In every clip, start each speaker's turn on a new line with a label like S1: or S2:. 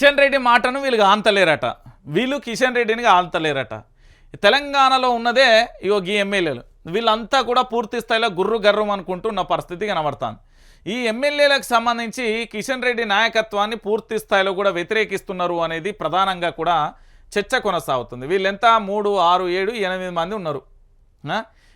S1: కిషన్ రెడ్డి మాటను వీళ్ళు ఆంతలేరట. వీళ్ళు కిషన్ రెడ్డిని ఆంతలేరట. తెలంగాణలో ఉన్నదే ఇగో ఈ ఎమ్మెల్యేలు. వీళ్ళంతా కూడా పూర్తి స్థాయిలో గుర్రు గర్రం అనుకుంటున్న పరిస్థితి కనబడుతుంది. ఈ ఎమ్మెల్యేలకు సంబంధించి కిషన్ రెడ్డి నాయకత్వాన్ని పూర్తి స్థాయిలో కూడా వ్యతిరేకిస్తున్నారు అనేది ప్రధానంగా కూడా చర్చ కొనసాగుతుంది. వీళ్ళెంత? మూడు ఆరు ఏడు ఎనిమిది మంది ఉన్నారు.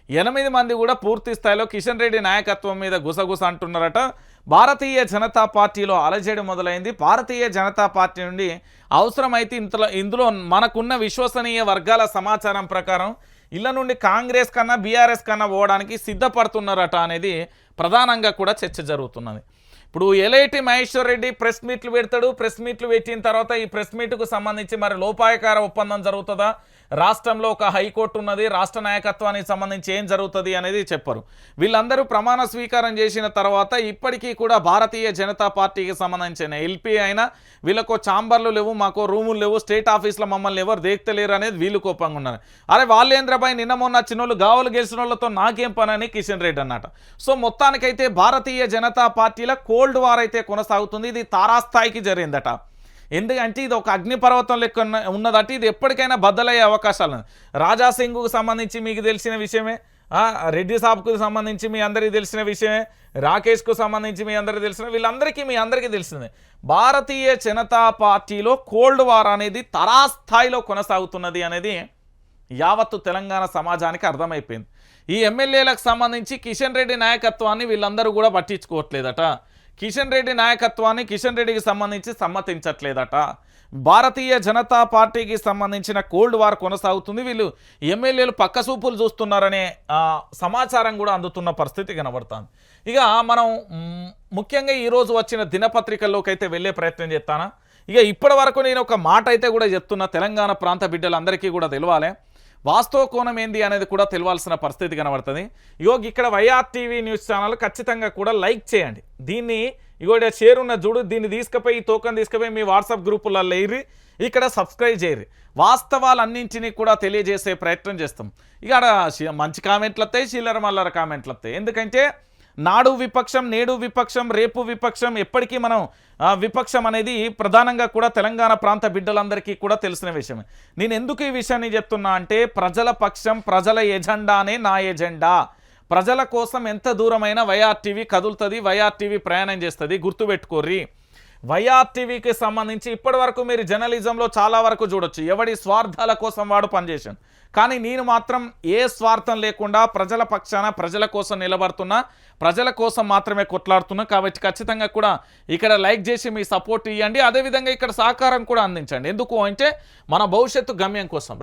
S1: ఎనిమిది మంది కూడా పూర్తి స్థాయిలో కిషన్ రెడ్డి నాయకత్వం మీద గుసగుస అంటున్నారట. భారతీయ జనతా పార్టీలో అలజడి మొదలైంది. భారతీయ జనతా పార్టీ నుండి అవసరమైతే ఇంతలో ఇందులో మనకున్న విశ్వసనీయ వర్గాల సమాచారం ప్రకారం ఇళ్ళ నుండి కాంగ్రెస్ కన్నా బీఆర్ఎస్ కన్నా పోవడానికి సిద్ధపడుతున్నారట అనేది ప్రధానంగా కూడా చర్చ జరుగుతున్నది. ఇప్పుడు ఎలైటి మహేశ్వర్ రెడ్డి ప్రెస్ మీట్లు పెడతాడు. ప్రెస్ మీట్లు పెట్టిన తర్వాత ఈ ప్రెస్ మీట్కు సంబంధించి మరి లోపాయకార ఒప్పందం జరుగుతుందా? రాష్ట్రంలో ఒక హైకోర్టు ఉన్నది రాష్ట్ర నాయకత్వానికి సంబంధించి ఏం జరుగుతుంది అనేది చెప్పరు. వీళ్ళందరూ ప్రమాణ స్వీకారం చేసిన తర్వాత ఇప్పటికీ కూడా భారతీయ జనతా పార్టీకి సంబంధించిన ఎల్పీ అయినా వీళ్ళకో ఛాంబర్లు లేవు మాకో రూములు లేవు స్టేట్ ఆఫీస్లో మమ్మల్ని ఎవరు దేక్తలేరు అనేది వీళ్ళు కోపంగా ఉన్నారు. అరే వాళ్ళేంద్రబాయ్ నిన్న మొన్న చిన్నోళ్ళు గావులు గెలిచిన వాళ్ళతో నాకేం పని అని కిషన్ రెడ్డి అన్నట. సో మొత్తానికైతే భారతీయ జనతా పార్టీల కోల్డ్ వార్ అయితే కొనసాగుతుంది ఇది తారాస్థాయికి జరిగిందట. ఎందుకంటే ఇది ఒక అగ్నిపర్వతం లెక్క ఉన్నదంటే ఉన్నదట. ఇది ఎప్పటికైనా బద్దలయ్యే అవకాశాలు. రాజాసింగ్కు రాజా సింగ్కు సంబంధించి మీకు తెలిసిన విషయమే. రెడ్డి సాబ్కు సంబంధించి మీ అందరికీ తెలిసిన విషయమే. రాకేష్కు సంబంధించి మీ అందరికీ తెలిసిన వీళ్ళందరికీ మీ అందరికీ తెలిసిందే. భారతీయ జనతా పార్టీలో కోల్డ్ వార్ అనేది తరాస్థాయిలో కొనసాగుతున్నది అనేది యావత్తు తెలంగాణ సమాజానికి అర్థమైపోయింది. ఈ ఎమ్మెల్యేలకు సంబంధించి కిషన్ రెడ్డి నాయకత్వాన్ని వీళ్ళందరూ కూడా పట్టించుకోవట్లేదట. కిషన్ రెడ్డి నాయకత్వాన్ని కిషన్ రెడ్డికి సంబంధించి సమ్మతించట్లేదట. భారతీయ జనతా పార్టీకి సంబంధించిన కోల్డ్ వార్ కొనసాగుతుంది. వీళ్ళు ఎమ్మెల్యేలు పక్కసూపులు చూస్తున్నారనే సమాచారం కూడా అందుతున్న పరిస్థితి కనబడుతుంది. ఇక మనం ముఖ్యంగా ఈరోజు వచ్చిన దినపత్రికల్లోకి అయితే వెళ్ళే ప్రయత్నం చేస్తానా? ఇక ఇప్పటి వరకు నేను ఒక మాట అయితే కూడా చెప్తున్నా. తెలంగాణ ప్రాంత బిడ్డలందరికీ కూడా తెలవాలి. వాస్తవ కోణం ఏంది అనేది కూడా తెలియాల్సిన పరిస్థితి కనబడుతుంది. ఇగో ఇక్కడ వైఆర్ టీవీ న్యూస్ ఛానల్ ఖచ్చితంగా కూడా లైక్ చేయండి. దీన్ని ఇగో షేర్ ఉన్న చూడు దీన్ని తీసుకుపోయి ఈ టోకన్ తీసుకుపోయి మీ వాట్సాప్ గ్రూపులలో వేయరి ఇక్కడ సబ్స్క్రైబ్ చేయరు. వాస్తవాలన్నింటినీ కూడా తెలియజేసే ప్రయత్నం చేస్తాం. ఇక్కడ మంచి కామెంట్లు వస్తాయి చిల్లర మల్లర కామెంట్లు వస్తాయి ఎందుకంటే నాడు విపక్షం నేడు విపక్షం రేపు విపక్షం ఎప్పటికీ మనం విపక్షం అనేది ప్రధానంగా కూడా తెలంగాణ ప్రాంత బిడ్డలందరికీ కూడా తెలిసిన విషయమే నేను ఎందుకు ఈ విషయాన్ని చెప్తున్నా అంటే ప్రజల పక్షం ప్రజల ఎజెండానే నా ఎజెండా. ప్రజల కోసం ఎంత దూరమైన వైఆర్టీవీ కదులుతుంది వైఆర్టీవీ ప్రయాణం చేస్తుంది గుర్తుపెట్టుకోర్రీ. వైఆర్టీవీకి సంబంధించి ఇప్పటి వరకు మీరు జర్నలిజంలో చాలా వరకు చూడొచ్చు. ఎవడి స్వార్థాల కోసం వాడు పనిచేశాను కానీ నేను మాత్రం ఏ స్వార్థం లేకుండా ప్రజల పక్షాన ప్రజల కోసం నిలబడుతున్నా ప్రజల కోసం మాత్రమే కొట్లాడుతున్నా. కాబట్టి ఖచ్చితంగా కూడా ఇక్కడ లైక్ చేసి మీ సపోర్ట్ ఇవ్వండి అదేవిధంగా ఇక్కడ సహకారం కూడా అందించండి. ఎందుకు అంటే మన భవిష్యత్తు గమ్యం కోసం. రైట్